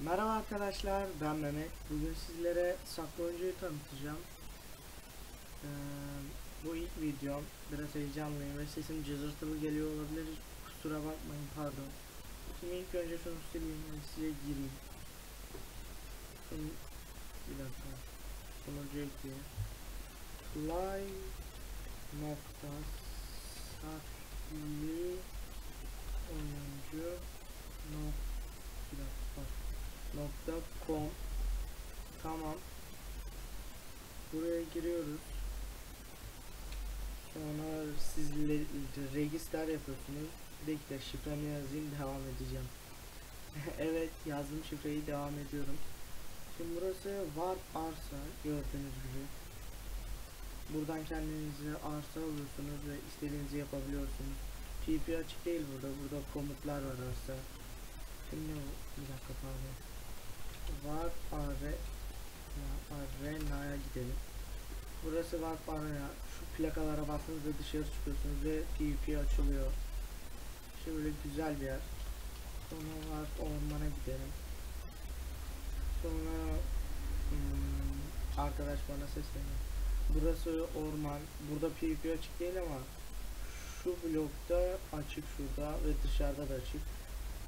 Merhaba arkadaşlar, ben Mehmet. Bugün sizlere saklıncayı tanıtacağım. Ee, bu ilk videom. Biraz heyecanlıyım ve sesim cızırtılı geliyor olabilir. Kusura bakmayın, pardon. Şimdi ilk önce şunu sileyim ve size gireyim. Şimdi, bir dakika. Sonucu ekleyeyim. Fly nokta saklı oyuncu nokta nokta com. Tamam. Buraya giriyoruz. Sonra sizle register yapıyorsunuz. Bir dakika şifremi yazayım devam edeceğim. Evet yazdım şifreyi devam ediyorum. Şimdi burası var arsa gördüğünüz gibi buradan kendinize arsa alıyorsunuz ve istediğinizi yapabiliyorsunuz PP açık değil burada burada komutlar var arsa Şimdi bir dakika pardon. Var are arenaya gidelim. Burası var arena. Şu plakalara bastığınızda dışarı çıkıyorsunuz ve PvP açılıyor. Şöyle güzel bir yer. Sonra var ormana gidelim. Sonra hmm, arkadaş bana sesleniyor. Burası orman. Burada PvP açık değil ama şu blokta açık şurada ve dışarıda da açık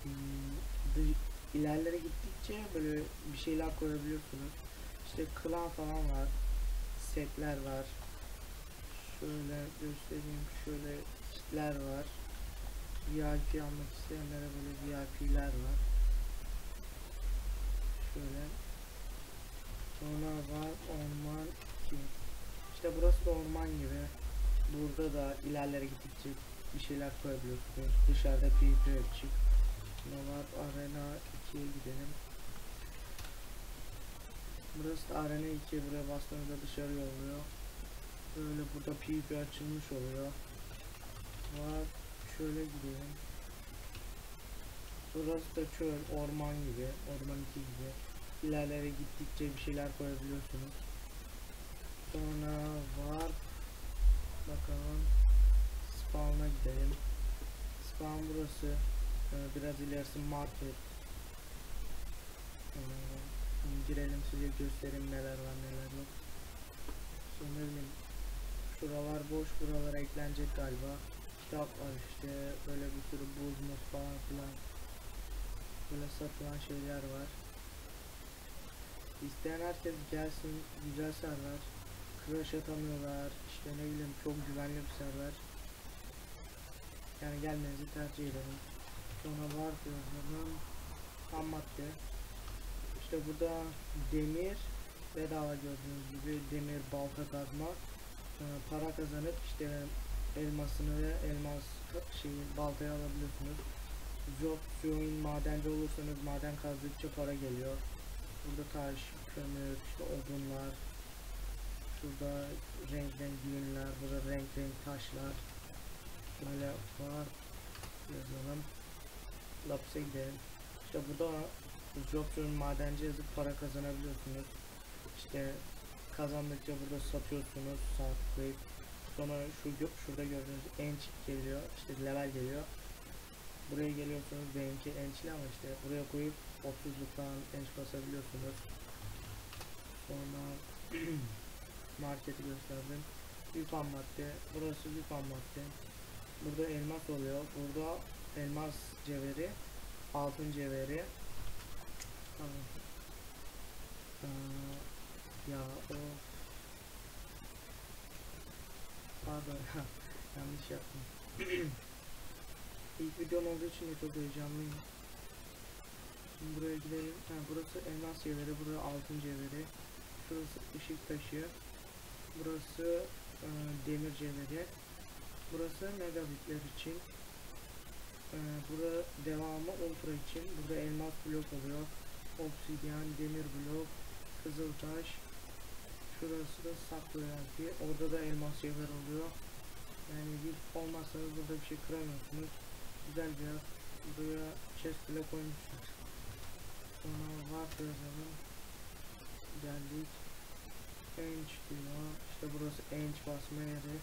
hmm, ilerlere gittikçe böyle bir şeyler koyabiliyorsunuz. İşte klan falan var. Setler var. Şöyle göstereyim. Şöyle kitler var. VIP almak isteyenlere böyle VIP'ler var. Şöyle. Sonra var orman 2. İşte burası da orman gibi. Burada da ilerlere gittikçe bir şeyler koyabiliyorsunuz. Dışarıda PvP açık. Nomad Arena 2'ye gidelim. Burası da Arena 2 buraya bastığınızda dışarı yolluyor. Böyle burada PvP açılmış oluyor. Var şöyle gidelim. Burası da çöl, orman gibi, orman 2 gibi. İlerlere gittikçe bir şeyler koyabiliyorsunuz. Sonra var bakalım spawn'a gidelim. Spawn burası. Ee, biraz ilerisi market. Ee, girelim size göstereyim neler var neler yok. Bileyim şuralar boş buralara eklenecek galiba. Kitap var işte böyle bir sürü buz muz falan filan. Böyle satılan şeyler var. İsteyen herkes gelsin güzel server. Crash atamıyorlar işte ne bileyim çok güvenli bir server. Yani gelmenizi tercih ederim. Sonra var diyorum ham madde. İşte burada demir bedava gördüğünüz gibi demir balta kazma ee, para kazanıp işte elmasını ve elmas şeyi baltayı alabiliyorsunuz. Job join madenci olursanız maden kazdıkça para geliyor. Burada taş, kömür, işte odunlar. Şurada renk renk yünler, burada renk renk taşlar. Böyle var yazalım. Lapse gidelim. İşte burada Jobs'un madenci yazıp para kazanabiliyorsunuz. İşte kazandıkça burada satıyorsunuz sağ tıklayıp sonra şu şurada gördüğünüz enç geliyor işte level geliyor buraya geliyorsunuz benimki ençli ama işte buraya koyup 30'luktan enç basabiliyorsunuz sonra marketi gösterdim. Bir pan madde. Burası bir pan madde. Burada elmas oluyor. Burada elmas cevheri altın cevheri. Ee, ya o pardon yanlış yaptım. İlk videom olduğu için de çok heyecanlıyım. Şimdi buraya gidelim. Ha, burası elmas cevheri burası altın cevheri. Şurası ışık taşı burası e, demir cevheri. Burası megabitler için. E, burada devamı ultra için. Burada elmas blok oluyor. Obsidyen demir blok kızıltaş şurası da saklı yani orada da elmas cevher oluyor. Yani bir olmazsanız burada bir şey kıramıyorsunuz. Güzel bir yer. Buraya chest bile koymuşlar. Sonra var yazalım geldik Ench diyor. İşte burası ench basma yeri.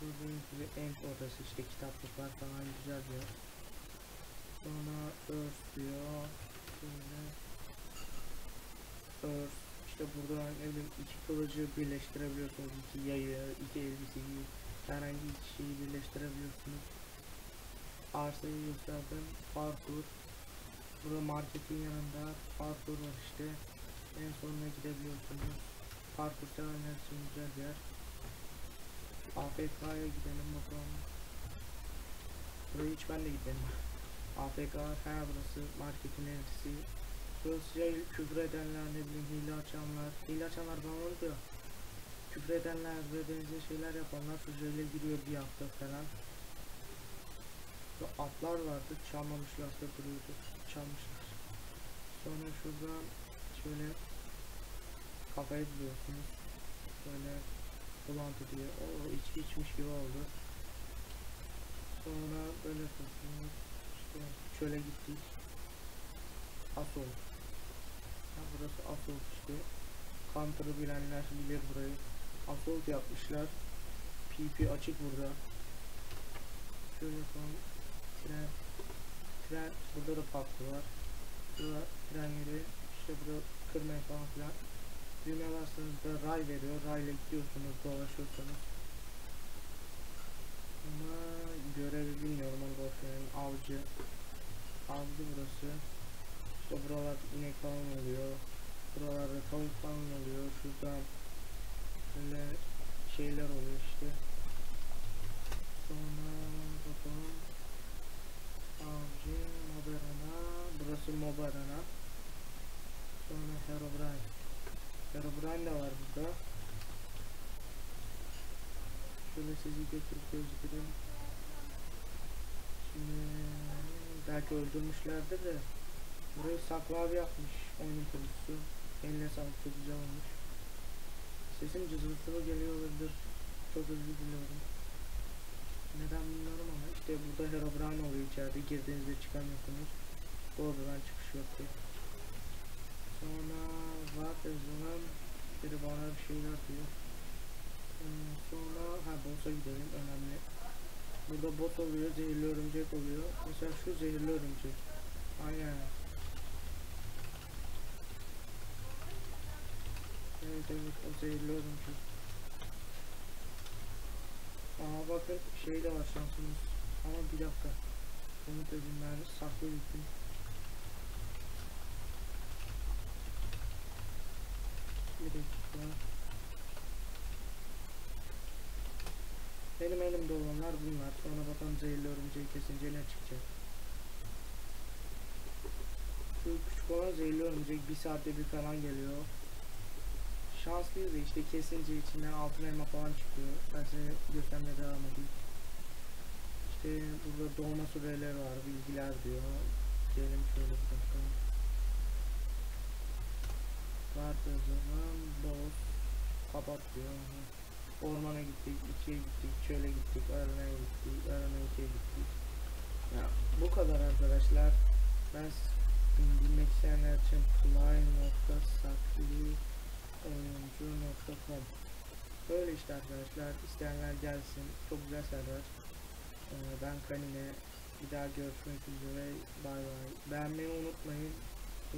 Gördüğünüz gibi ench odası işte kitaplıklar falan güzel bir yer. Sonra earth diyor. Şöyle. Earth. İşte burada ne iki kılıcı birleştirebiliyorsunuz. iki yayı, iki elbiseyi, herhangi iki şeyi birleştirebiliyorsunuz. Arsayı gösterdim. Parkur. Burada marketin yanında parkur var işte. En sonuna gidebiliyorsunuz. Parkur sevenler için güzel bir yer. AFK'ya gidelim bakalım. Buraya hiç ben de gidelim. AFK ha burası marketin ertesi. Burası şey küfür edenler ne bileyim hile açanlar. Hile açanlar bana oluyor. Küfür edenler ve benzer şeyler yapanlar şu şeyle giriyor bir hafta falan. Şu atlar vardı çalmamışlarsa duruyordu. Çalmışlar. Sonra şuradan şöyle kafayı buluyorsunuz. Böyle bulantı diye. O içki içmiş gibi oldu. Sonra böyle yapıyorsunuz. İşte çöle gittik. Asol. Ha, burası Asol işte. Counter'ı bilenler bilir burayı. Assault yapmışlar. PP açık burada. Şöyle yapalım. Tren. Tren. Burada da patlı. Burada tren. İşte burada kırmaya falan filan. Düğme bastığınızda ray veriyor. Rayla gidiyorsunuz, dolaşıyorsunuz. Ama görevi bilmiyorum onu boşverin. Avcı. Avcı burası. İşte buralar inek falan oluyor. Buralarda tavuk falan oluyor. Şuradan böyle şeyler oluyor Herobrine de var burada. Şöyle sizi götürüp gözükürüm. Şimdi belki öldürmüşlerdir de burayı saklı abi yapmış oyunun kurucusu. Eline sağlık çok güzel olmuş. Sesim cızırtılı geliyor olabilir. Çok özür diliyorum. Neden bilmiyorum ama işte burada Herobrine oluyor içeride. Girdiğinizde çıkamıyorsunuz. Bu odadan çıkış yoktu. Sonra var zaman biri bana bir şeyler diyor. Ondan sonra ha boss'a gidelim önemli. Burada boss oluyor, zehirli örümcek oluyor. Mesela şu zehirli örümcek. Aynen. Evet evet o zehirli örümcek. Aa bakın şey de var şansımız. Ama bir dakika. Umut edin ben saklı gittim. Bir dakika. Benim elimde olanlar bunlar. Sonra bakalım zehirli örümceği kesince ne çıkacak. Şu küçük olan zehirli örümcek bir saatte bir falan geliyor. Şanslıyız işte kesince içinden altın elma falan çıkıyor. Ben size göstermeye devam edeyim. İşte burada doğma süreleri var, bilgiler diyor. Gelin şöyle bir dakika. Zaman boss kapat diyor. Ormana gittik, ikiye gittik, çöle gittik, aranaya gittik, arana ikiye gittik. Ya bu kadar arkadaşlar. Ben bilmek isteyenler için play.sakli.oyuncu.com Böyle işte arkadaşlar. İsteyenler gelsin. Çok güzel server. Ee, ben Kanine. Bir daha görüşmek üzere. Bay bay. Beğenmeyi unutmayın.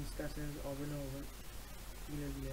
İsterseniz abone olun. you know, yeah.